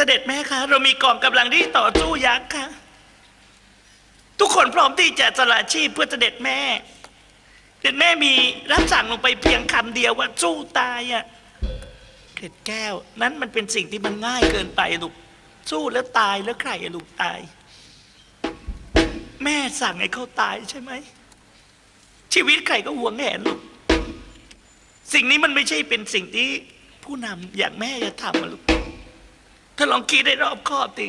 เสด็จแม่คะ เรามีกองกำลังที่ต่อสู้ยักษ์ค่ะ ทุกคนพร้อมที่จะสละชีพเพื่อเสด็จแม่ เสด็จแม่มีรับสั่งลงไปเพียงคำเดียวว่าสู้ตายอะเกล็ดแก้ว นั้นมันเป็นสิ่งที่มันง่ายเกินไปลูกสู้แล้วตายแล้วใครลูกตาย แม่สั่งให้เขาตายใช่ไหมชีวิตใครก็หวงแหนลูกสิ่งนี้มันไม่ใช่เป็นสิ่งที่ผู้นำอย่างแม่จะทำลูก ถ้าลองคิดได้รอบคอบดี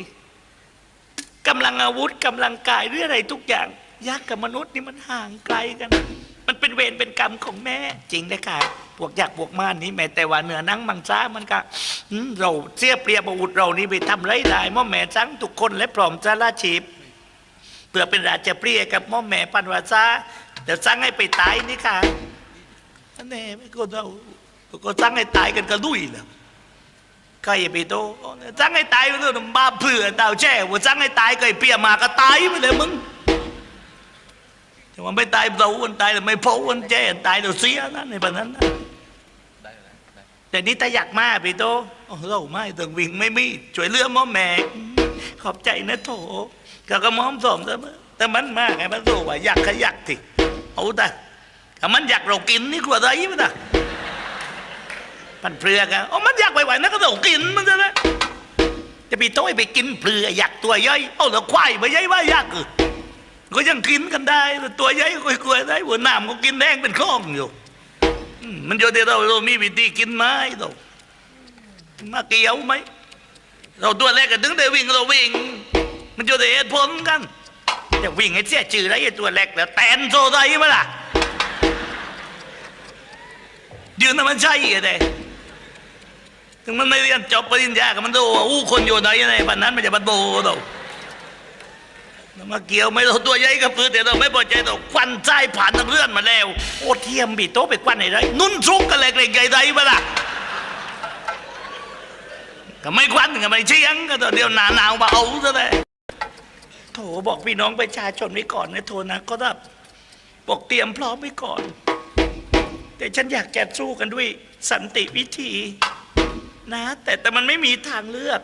กำลังอาวุธกำลังกายหรืออะไรทุกอย่างยักษ์กับมนุษย์นี่มันห่างไกลกัน มันเป็นเวรเป็นกรรมของแม่ จริงนะค่ะพวกยักษ์พวกม่านนี่แม้แต่ว่าเหนือนังมังซ้ามันก็เราเสียเปรียบอาวุธเรานี่ไปทำไรได้ม่อแม่จังทุกคนและพร้อมจะละชีพเพื่อเป็นราชเปรียกับม่อแม่ปันวาซาเดี๋ยวสั่งให้ไปตายนี่ค่ะอันนี้ไม่ก็เราก็สั่งให้ตายกันก็ดุยแล้ว ใครอย่าไปโตสั่งให้ตายมันก็บ้าเผื่อดาวแช่ว่าสั่งให้ตายก็ไอ้เปียมาก็ตายไปเลยมึงแต่ว่าไม่ตายเราวันตายแต่ไม่พอวันแจ้ตายเราเสียนะในปันนั้นนแต่นี่ตาอยากมาไปโตเราไม่ต้องวิ่งไม่มีช่วยเหลือม่อแม่ขอบใจนะโถก็ก็มอมสมแต่แต่มันมากไงมันรู้ว่าอยากขยักทีเอาแต่มันอยากเรากินนี่กลัวอะไรมั้งนะ มันเปลือกอะอ๋อมันอยากไปไหวนะก็ต้องกินมันจะนะจะไปโต้ยไปกินเปลือกอยากตัวย่อยเอาแล้วควายไปย่อยว่าอยากเออก็ยังกินกันได้แต่ตัวย่อยก็กลัวได้หัวหนามก็กินแดงเป็นข้องอยู่ มันอยู่ที่เราเรามีวิธีกินไหมเรามาเกี่ยวไหมเราตัวแรกก็ถึงได้วิ่งเราวิ่ง มันจะได้เหตุผลกันจะวิ่งให้เสียชื่อไรตัวแรกแล้วแตนโซไดมาล่ะยืนน่ะมันใช่ไง ถึงมันไม่เรียนจบปริญญาก็มันดูว่าอู้คนอยู่ไหนในปันนั้นมันจะบัดโบเราแล้วมาเกี่ยวไม่ตัวใหญ่กับพื้นแต่เราไม่พอใจเราควันใจผ่านทางเลื่อนมาแล้ว โอ้เทียมบีโตะไปควันไหนไรนุ่นซุกกันเล็กๆใหญ่ๆมาล่ะก็ไม่ควันก็ไม่เชียงก็ตอนเดียวหนาหนาวมาเอาซะเลยโถบอกพี่น้องประชาชนไว้ก่อนนะโทนะก็แบบบอกเตรียมพร้อมไว้ก่อน แต่ฉันอยากจะสู้กันด้วยสันติวิธี นะ แต่แต่มันไม่มีทางเลือก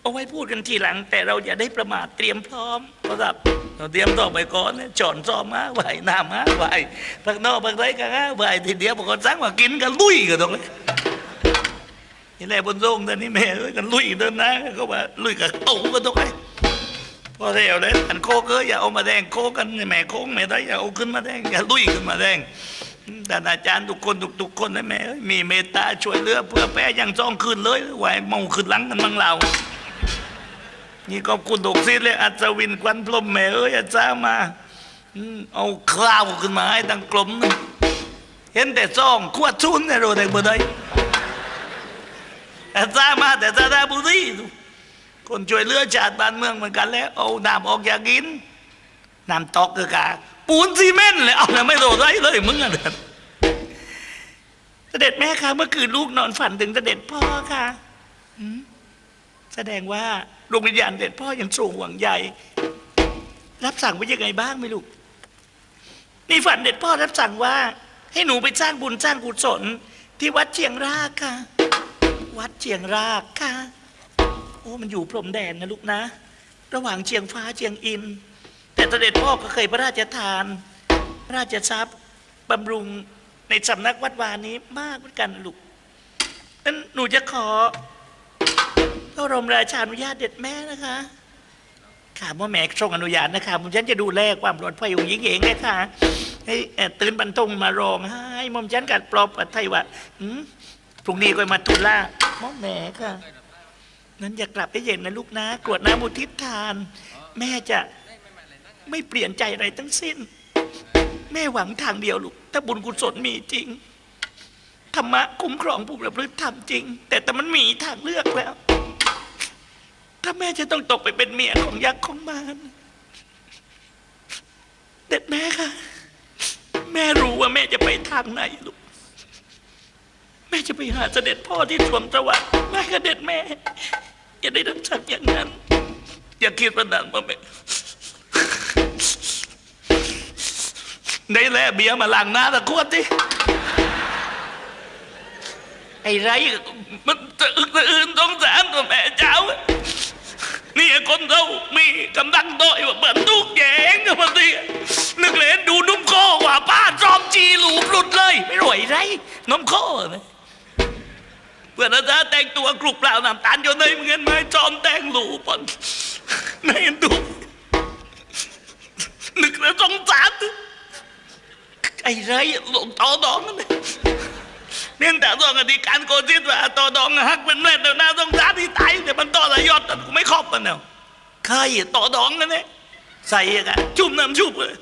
เอาไว้พูดกันทีหลัง แต่เราอย่าได้ประมาทเตรียมพร้อมก็แบบเราเตรียมต่อไปก่อนนะจอนซ้อมมาไหวหน้ำมาไหวพักนอกพักไรกันะไหวทีเดียวบอกว่าสั่งมากินกันลุยกันตรงเลยนี่แหละบนโรงตอนนี้แม่เอ้ยกันลุยเดินนะก็ว่าลุยกับเอากันตรงไหนพอแล้วเลยอันโคกเอ้ยอย่าเอามาแดงโคกกันแม่โคกแม่ได้อย่าเอาขึ้นมาแดงอย่าลุยขึ้นมาแดง แต่อาจารย์ทุกคนทุกทุกๆคนนะแม่เอ้ยมีเมตตาช่วยเหลือเพื่อแพ้ยังจ้องคืนเลยไหวเมาคืนหลังกันมั่งเรา นี่ก็คุณดกซิดเลยอัศวินควันพรมแม่เอ้ยอาจารย์มาเอาข้าวขึ้นมาให้ตั้งกลมนึงเห็นแต่ซ่องขวดชุนเนี่ยรู้แต่เมื่อใดแต่ซามาแต่ซาดาบุรีคนช่วยเหลือชาติบ้านเมืองเหมือนกันแล้วเอาน้ำออกอยากกิน น้ำตอกคือกาปูนซีเมนต์เลยเอาแล้วไม่โดนไรเลยมึงอะเนี่ยเสด็จแม่คะเมื่อคืนลูกนอนฝันถึงเสด็จพ่อค่ะแสดงว่าดวงวิญญาณเสด็จพ่อยังสูงหวังใหญ่ รับสั่งไว้ยังไงบ้างไม่ลูกนี่ฝันเด็ดพ่อรับสั่งว่า ให้หนูไปสร้างบุญสร้างกุศลที่วัดเชียงรากค่ะ วัดเชียงรากค่ะ โอ้มันอยู่พรมแดนนะลูกนะ ระหว่างเชียงฟ้าเชียงอิน แต่เสด็จพ่อก็เคยพระราชทาน พระราชทรัพย์บำรุงในสำนักวัดวานี้มากเหมือนกันลูกนั้นหนูจะขอพระบรมราชานุญาตเด็ดแม่นะคะข่าว่าแม่ทรงอนุญาตนะคะผมฉันจะดูแลความปลอดภัยของหญิงเองนะคะให้ตื่นบรรทงมารองไห้มอมฉันกัดปลอบอัไทยว่าอืมพรุ่งนี้ก็มาทุล่าหมอแม่ค่ะนั้นอย่ากลับไปเย็นนะลูกนะกรวดน้ำอุทิศทาน แม่จะ ไม่เปลี่ยนใจอะไรทั้งสิ้น แม่หวังทางเดียวลูกถ้าบุญกุศลมีจริงธรรมะคุ้มครองผู้ประพฤติธรรมจริง แต่แต่มันมีทางเลือกแล้ว ถ้าแม่จะต้องตกไปเป็นเมียของยักษ์ของมารเด็ดแม่ค่ะ แม่รู้ว่าแม่จะไปทางไหนลูกแม่จะไปหาเสด็จพ่อที่สวมสวัสดิ์แม่ก็เด็ดแม่ อย่าได้รับสั่งอย่างนั้น อย่าคิดว่านั้นพ่อแม่ ได้แล้วเบียร์มาล้างหน้าตะขวดดิไอ้ไรมันจะอึกตะอื่นต้องสารตัวแม่เจ้า นี่คนเรามีกำลังด้อยว่าเปิดทุกแยงกับบางทีนึกเลยดูนุ่มโคกว่าป้าจอมจีหลูบหลุดเลย ไม่รวยไรน้มโคนะเพื่อนอาจารย์แต่งตัวกรุบเปล่าน้ำตาลอยู่ในเงินไม้จอมแต่งหลูปนในดูนึกแล้วสงสาร ไอ้ไรหลงต่อดองนั่นเลยเนี่ยแต่ตัวกันที่การโกจิตว่าต่อดองฮักเป็นแม่แต่หน้าสงสารที่ตายแต่มันต่อระยอดแต่กูไม่ครอบมันเนาะใครต่อดองนั่นเนี่ยใส่กันจุ่มน้ำชุบเลย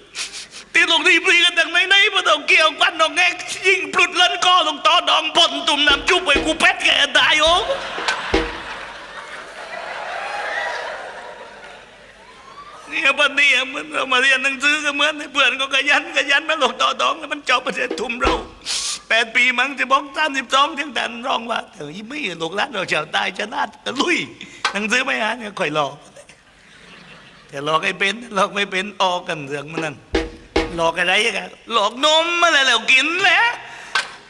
ตีลงที่ปรีกันจากไหนไหนมาต้องเกี่ยวกันนองแงกยิงปลุดเล่นก้อลงต่อดองพ่นตุ่มน้ำชุบไปกูเป็ดแกตายโอ้ เนี่ยปันนี้เหมือนเรามาเรียนหนังสือก็เหมือนเพื่อนก็ขยันขยันมาลงต่อดองแล้วมันจบประเทศทุ่มเราแปดปีมั้งจะบอกสามสิบสองถึงแต่ร้องว่าเออยี่ไม่ลูกหลานเราชาวใต้ชนะตะลุยหนังสือไม่อ่าเนี่ยคอยหลอกแต่หลอกให้เป็นหลอกไม่เป็นออกกันเรื่องมันนั่นหลอกอะไรกันหลอกนมอะไรแล้วกินแหล้ว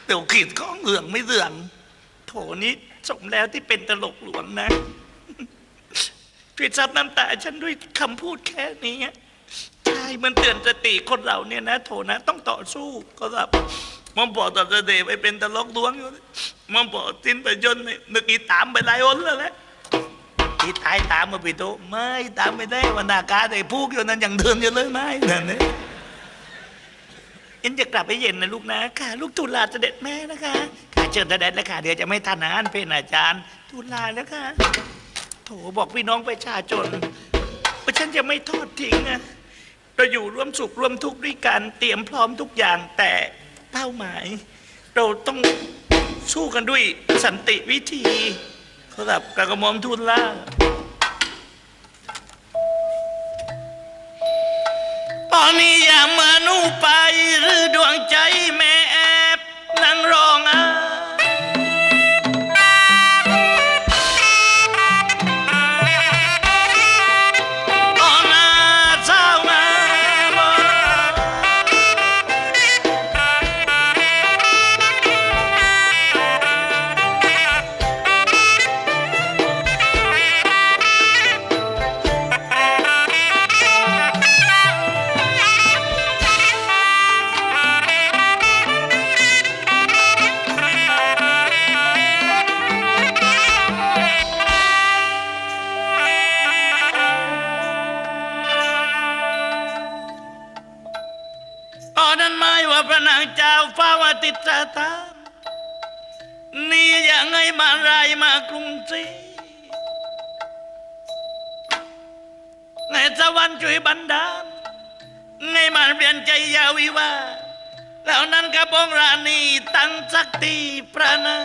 เดี๋ยวขีดข้องเรื่องไม่เรื่องโถนี้สมแล้วที่เป็นตลกหลวงนะ ช่วยซับน้ำตาฉันด้วยคำพูดแค่นี้ใช่มันเตือนสติคนเราเนี่ยนะโถนะต้องต่อสู้ก็แบบมอมปอกตัดเสด็จไปเป็นตลกดวงอยู่นะมอมปอสิ้นไปจนนี่นึกอีตามไปหลายอนแล้วแหละอีตายตามมาไปโตไม่ตามไม่ได้วันนากาแต่พูกอยู่นั้นยังเดินอยู่เลยไม่นั่นเนี่ยเอ็นจะกลับไปเย็นนะลูกนะค่ะ ลูกตุลาเสด็จแม่นะคะค่ะเชิญเสด็จแล้วค่ะเดี๋ยวจะไม่ทานอาหารเพลอาจารย์ตุลาแล้วค่ะ โถบอกพี่น้องประชาชนว่าฉันจะไม่ทอดทิ้งนะเราอยู่ร่วมสุขร่วมทุกข์ด้วยกันเตรียมพร้อมทุกอย่างแต่เป้าหมาย เราต้องสู้กันด้วยสันติวิธีเขาแบบกระกระหมอมทุนล่าตอนนี้อย่ามานูไปหรือดวง ไงมาเปลี่ยนใจยาวิวาแล้วนั้นกระบองราณีตั้งสักตีประนา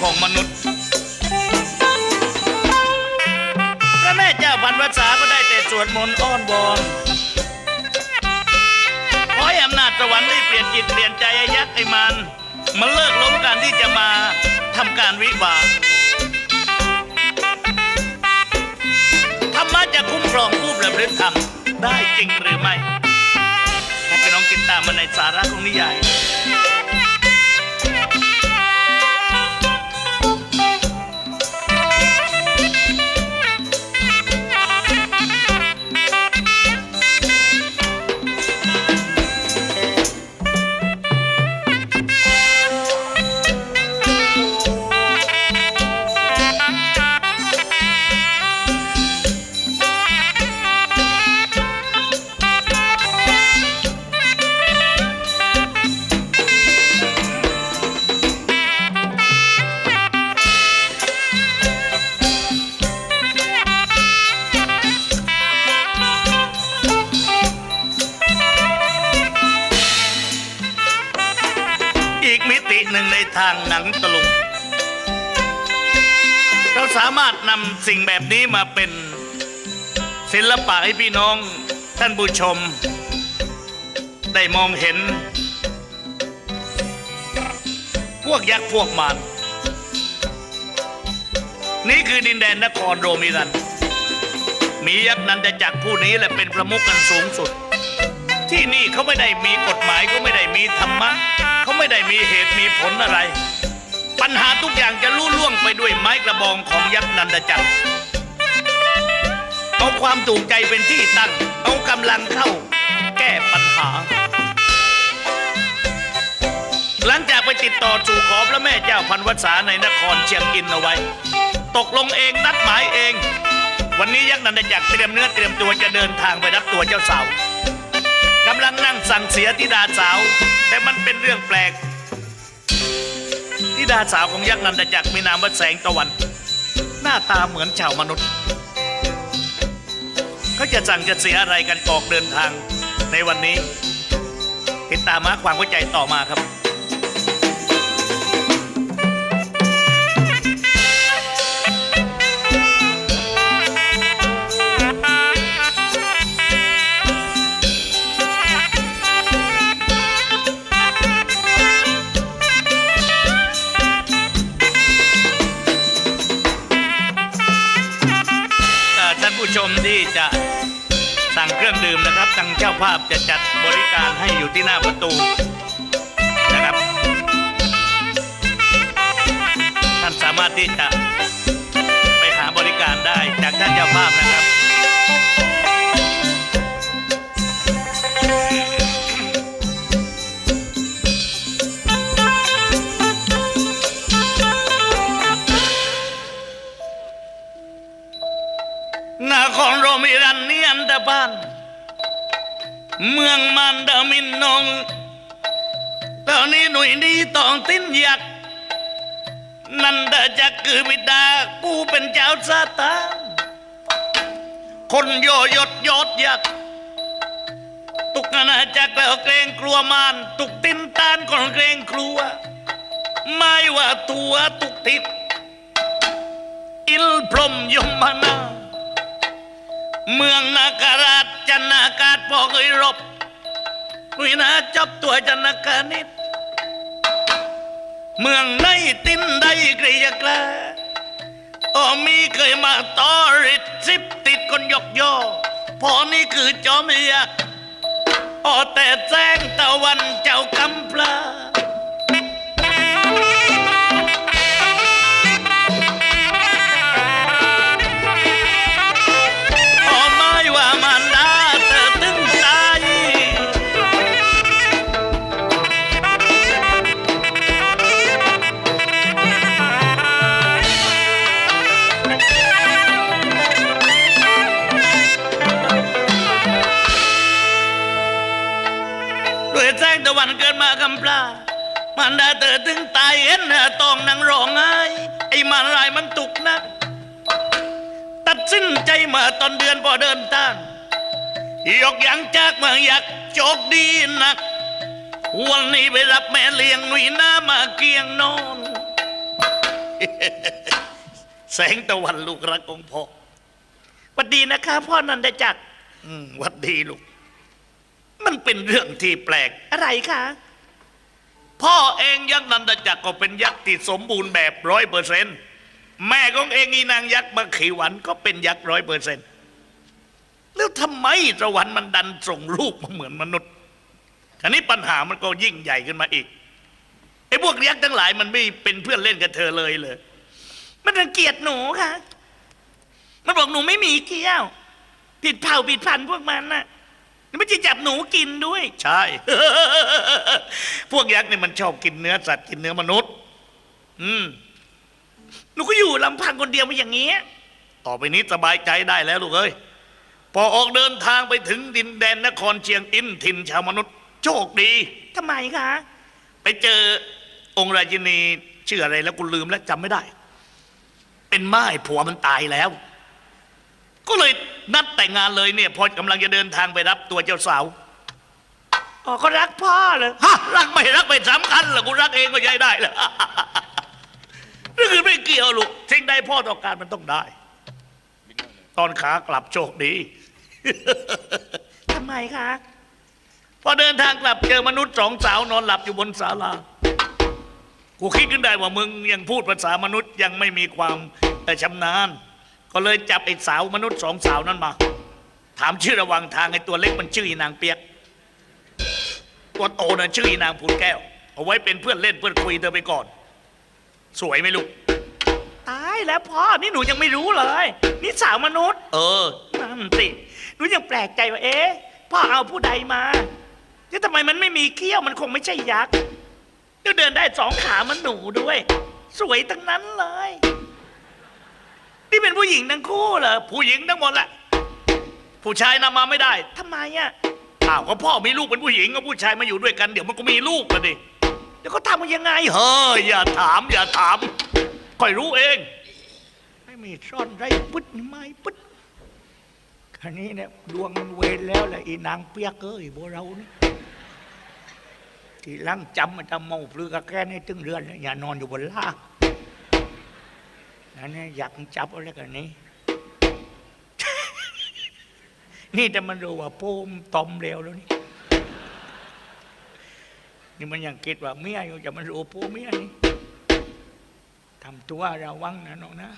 ของมนุษย์ พระแม่เจ้าพันวษาก็ได้แต่สวดมนต์อ้อนวอนขอให้อำนาจสวรรค์ได้เปลี่ยนจิตเปลี่ยนใจยักษ์ไอ้มันมันเลิกล้มการที่จะมาทำการวิวาห์ธรรมะจะคุ้มครองผู้ประพฤติธรรมได้จริงหรือไม่ให้พี่น้องติดตามมาในสาระของนิยาย มาเป็นศิลปะให้พี่น้องท่านผู้ชม ได้มองเห็น พวกยักษ์พวกมารนี่คือดินแดนนครโรมิรัน มียักษ์นันจะจักรผู้นี้แหละเป็นประมุขกันสูงสุด ที่นี่เขาไม่ได้มีกฎหมายเขาไม่ได้มีธรรมะเขาไม่ได้มีเหตุมีผลอะไร ปัญหาทุกอย่างจะลุ่ล่วงไปด้วยไม้กระบองของยักษ์นันทจักร เอาความถูกใจเป็นที่ตั้ง เอากำลังเข้า แก้ปัญหา หลังจากไปติดต่อสู่ขอพระแม่เจ้าพันวัษาในนครเชียงอินเอาไว้ ตกลงเองนัดหมายเอง วันนี้ยักษ์นันทจักเตรียมเนื้อเตรียมตัวจะเดินทางไปรับตัวเจ้าสาวกำลังนั่งสั่งเสียธิดาสาว แต่มันเป็นเรื่องแปลกธิดาสาวของยักษ์นันทจักมีนามว่าแสงตะวัน หน้าตาเหมือนชาวมนุษย์ เขาจะสั่งจะเสียอะไรกันออกเดินทางในวันนี้ ติดตามมาความเข้าใจต่อมาครับ ทางเจ้าภาพจะจัดบริการให้อยู่ที่หน้าประตูนะครับ ท่านสามารถที่จะไปหาบริการได้จากท่านเจ้าภาพนะครับ เมืองมันดามินนองตอนนี้หนุ่ยดีต้องติ้นยักนันดาจักคือบิดาผู้เป็นเจ้าซาตานคนโยยดยศยักตุกอาณาจักแล้วเกรงกลัวมารตุกติ้นตานก็เกรงกลัว ไม่ว่าตัวตุกติดอิลพรมยมนา เมืองนาการาชจันนากา พอเคยรบวินาจับตัวจันกานิดเมืองในตินได้เกรียกลาโอมีเคยมาต่อริดสิบติดคนยกย่อพอนี่คือจอมยักษ์โอแต่แจ้งตะวันเจ้ากำปลา มาตอนเดือนพอเดินทางยกยังจากเมืองอยากโชคดีนัก วันนี้ไปรับแม่เลี้ยงหนุ่ยหน้ามาเกียงนอน แสงตะวันลูกรักของพ่อวัดดีนะคะพ่อนันทจักอืมวัดดีลูก มันเป็นเรื่องที่แปลกอะไรคะพ่อเองยักษ์นันทจักรก็เป็นยักษ์ที่สมบูรณ์แบบร้อยเปอร์เซนต์ แม่ของเองอีนางยักษ์มาขีหวันก็เป็นยักษ์ร้อยเปอร์เซนต์แล้วทำไมสวรรค์มันดันส่งรูปมาเหมือนมนุษย์ทีนี้ปัญหามันก็ยิ่งใหญ่ขึ้นมาอีกไอ้พวกยักษ์ทั้งหลายมันไม่เป็นเพื่อนเล่นกับเธอเลยเลย มันรังเกียจหนูค่ะ มันบอกหนูไม่มีเกี้ยว ผิดเผ่าผิดพันธุ์พวกมันน่ะมันจะจับหนูกินด้วย ใช่ พวกยักษ์เนี่ยมันชอบกินเนื้อสัตว์กินเนื้อมนุษย์ อืม หนูก็อยู่ลำพังคนเดียวมาอย่างนี้ ต่อไปนี้สบายใจได้แล้วลูกเอ้ย พอออกเดินทางไปถึงดินแดนนครเชียงอินถิ่นชาวมนุษย์ โชคดีทำไมคะ ไปเจอองค์ราชินีชื่ออะไรแล้วกูลืมแล้วจำไม่ได้ เป็นไม้ผัวมันตายแล้ว ก็เลยนัดแต่งงานเลยเนี่ยพอกำลังจะเดินทางไปรับตัวเจ้าสาวอ๋อก็รักพ่อเลยฮะรักไม่รักไม่สำคัญหรอกกูรักเองก็ใช้ได้เลย นี่คือไม่เกี่ยวลูกสิ่งใดพ่อต้องการมันต้องได้ ตอนขากลับโชคดีทำไมคะ พอเดินทางกลับเจอมนุษย์สองสาวนอนหลับอยู่บนศาลากูคิดขึ้นได้ว่ามึงยังพูดภาษามนุษย์ยังไม่มีความแต่ชำนาญ ก็เลยจับไอ้สาวมนุษย์สองสาวนั้นมา ถามชื่อระหวังทางไอ้ตัวเล็กมันชื่ออีนางเปียก ตัวโตน่ะชื่ออีนางผูนแก้ว เอาไว้เป็นเพื่อนเล่นเพื่อนคุยเธอไปก่อน สวยไหมลูก ตายแล้วพ่อ นี่หนูยังไม่รู้เลย นี่สาวมนุษย์ เออ นั่นสิ หนูยังแปลกใจว่า เอ๊ะ พ่อเอาผู้ใดมาแล้วทำไมมันไม่มีเขี้ยว มันคงไม่ใช่ยักษ์แล้วเดินได้สองขามันหนูด้วย สวยทั้งนั้นเลย นี่เป็นผู้หญิงทั้งคู่เหรอ ผู้หญิงทั้งหมดแหละ ผู้ชายนำมาไม่ได้ทำไมอะ อ้าวก็พ่อมีลูกเป็นผู้หญิงกับผู้ชายมาอยู่ด้วยกัน เดี๋ยวมันก็มีลูกกันดิ เดี๋ยวเขาทำกันยังไงเฮ้ยอย่าถาม อย่าถามค่อยรู้เอง ไม่มีซ่อนไรปึ๊ดไม่ปึ๊ดคันนี้เนี่ยดวงมันเวรแล้วแหละอีนางเปียกเอ้ยพวเรานี่ที่ลังจำมันจะเมาปลือกบแกในตึงเรือนเนี่ยอย่านอนอยู่บนล่างนั่นเนี่ยอยากจับอะไรกันนี้ นี่แต่มันรู้ว่าโป้มตอมเร็วแล้วนี่ นี่มันยังคิดว่าเมียอยู่จะมันรู้โป้เมียนี่ทำตัวระวังนะน้องนะ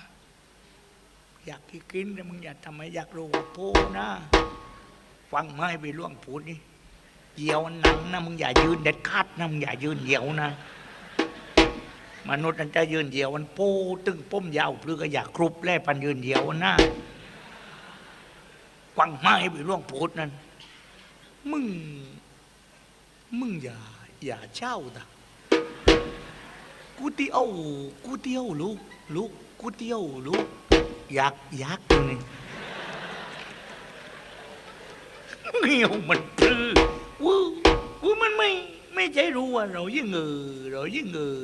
อยากกินแต่มึงอย่าทำให้อยากรู้ว่าโป้นะฟังไม่ไปล่วงพูดนี่เหยียวหนังนะมึงอย่ายืนเด็ดขาดนะมึงอย่ายืนเหยียวนะ มนุษย์มันจะยืนเหยียวมันโป้ตึงป้มยาวพลือก็อยากครุบแล่ปันยืนเหยียวนะฟังไม่ไปล่วงพูดนั่นมึง มึงอย่า อย่าเช่าตะกูเตี้ยวกูเตี้ยวลูกลูกกูเตี้ยวลูกอยากอยากนี่เงี้ยวมันปลื้อวู้วู้มันไม่ไม่ใช่รู้ว่าเรายิ่งเงอเรายิ่งเงอ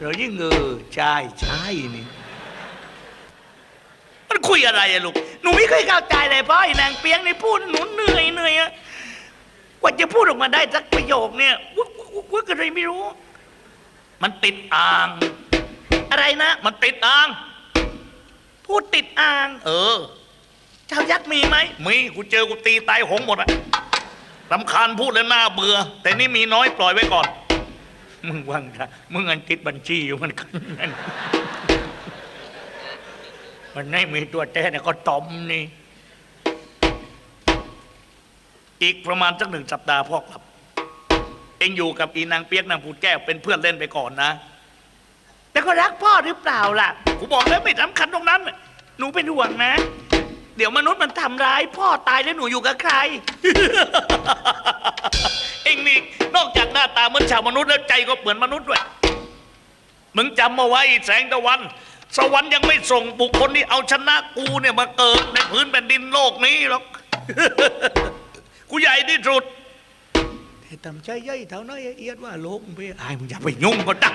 เรายิ่งเงอใช่ใช่นี่มันคุยอะไรอะลูกหนูไม่เคยเข้าใจเลยเพราะไอ้นางเปียงนี่พูดหนูเหนื่อยเหนื่อยอะกว่าจะพูดออกมาได้สักประโยคเนี่ย วุ้วุ้วุ้อะไรไม่รู้ มันติดอ่าง อะไรนะ มันติดอ่าง พูดติดอ่าง เออ เจ้ายักษ์มีไหมมีกูเจอกูตีตายหงหมดอะลำคาญพูดแล้วหน่าเบื่อ แต่นี่มีน้อยปล่อยไว้ก่อน มึงว่างจ้ะมึงอันติดบัญชีอยู่มันกันนั่นมันไม่มีตัวแท้เนี่ยก็ตอมนี่ อีกประมาณสักหนึ่งสัปดาห์พ่อกลับ เองอยู่กับอีนางเปียกนางผูดแก้วเป็นเพื่อนเล่นไปก่อนนะ แต่ก็รักพ่อหรือเปล่าล่ะกูบอกแล้วไม่สำคัญตรงนั้น หนูเป็นห่วงนะ เดี๋ยวมนุษย์มันทำร้าย พ่อตายแล้วหนูอยู่กับใคร เองนี่นอกจากหน้าตาเหมือนชาวมนุษย์แล้วใจก็เหมือนมนุษย์ด้วย มึงจำมาไว้แสงตะวัน สวรรค์ยังไม่ส่งบุคคลที่เอาชนะกูเนี่ยมาเกิดในพื้นแผ่นดินโลกนี้หรอก กูใหญ่ที่สุดแต่ ทำใจใหญ่เท่าน้อยเอียดว่าโลกไปอายมึงอย่าไปยุ่งก็ดัก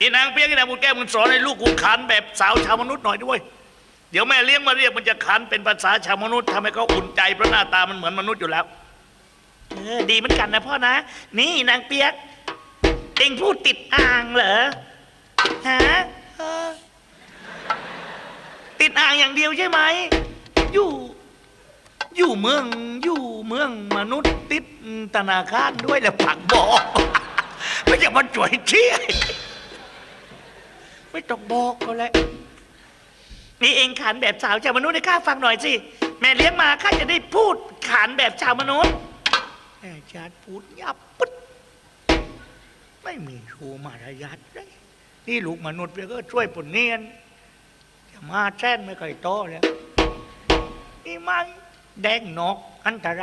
อีนางเปียกอีนางบุญแก้วมึงสอนให้ลูกกูขันแบบสาวชาวมนุษย์หน่อยด้วย เดี๋ยวแม่เลี้ยงมาเรียกมันจะขันเป็นภาษาชาวมนุษย์ทำให้เขาอุ่นใจเพราะหน้าตามันเหมือนมนุษย์อยู่แล้วเออดีเหมือนกันนะพ่อนะ นี่นางเปียกเองพูดติดอ่างเหรอฮะเออติดอ่างอย่างเดียวใช่ไหมอยู่ อยู่เมืองอยู่เมืองมนุษย์ติดธนาคารด้วยแหละผักบอกไม่จะมาจ่วยเชี่ยไม่ต้องบอกก็แล้วนี่เองขานแบบสาวชาวมนุษย์ให้ข้าฟังหน่อยสิแม่เลี้ยงมาข้าจะได้พูดขานแบบชาวมนุษย์แม่ชาติพูดยับปึ๊ดไม่มีชูมารยาทเลยนี่ลูกมนุษย์เพื่อก็ช่วยปนเนียนจะมาแช่นไม่เคยโตแล้วนี่มัน แดงนกอันตราย